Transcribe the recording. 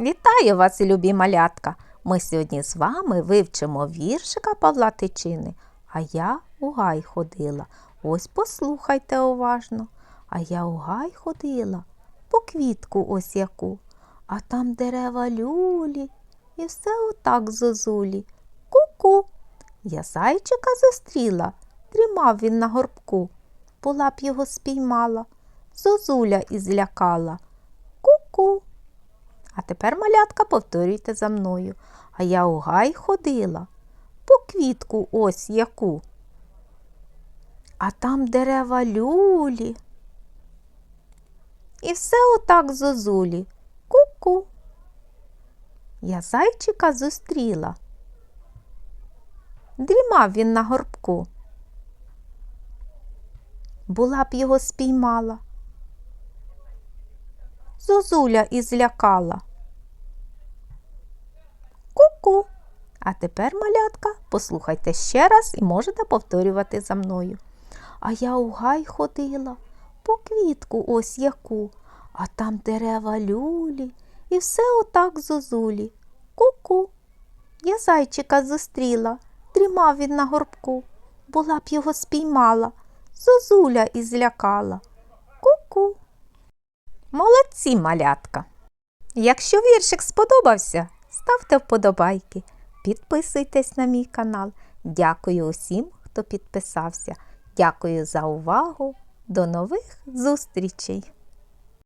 Вітаю вас, любі малятка! Ми сьогодні з вами вивчимо віршика Павла Тичини, а я у гай ходила. Ось послухайте уважно. А я у гай ходила, по квітку ось яку, а там дерева люлі, і все отак зозулі. Ку-ку. Я зайчика зустріла, дрімав він на горбку. Була б його спіймала, зозуля і злякала. А тепер, малятка, повторюйте за мною. А я у гай ходила, по квітку ось яку. А там дерева люлі. І все отак зозулі. Ку-ку. Я зайчика зустріла. Дрімав він на горбку. Була б його спіймала. Зозуля і злякала. Ку-ку. А тепер, малятка, послухайте ще раз і можете повторювати за мною. А я у гай ходила, по квітку ось яку, а там дерева люлі, і все отак зозулі. Ку-ку. Я зайчика зустріла, дрімав він на горбку. Була б його спіймала, зозуля і злякала. Ку-ку. Молодці, малятка! Якщо віршик сподобався, ставте вподобайки, підписуйтесь на мій канал. Дякую усім, хто підписався. Дякую за увагу. До нових зустрічей!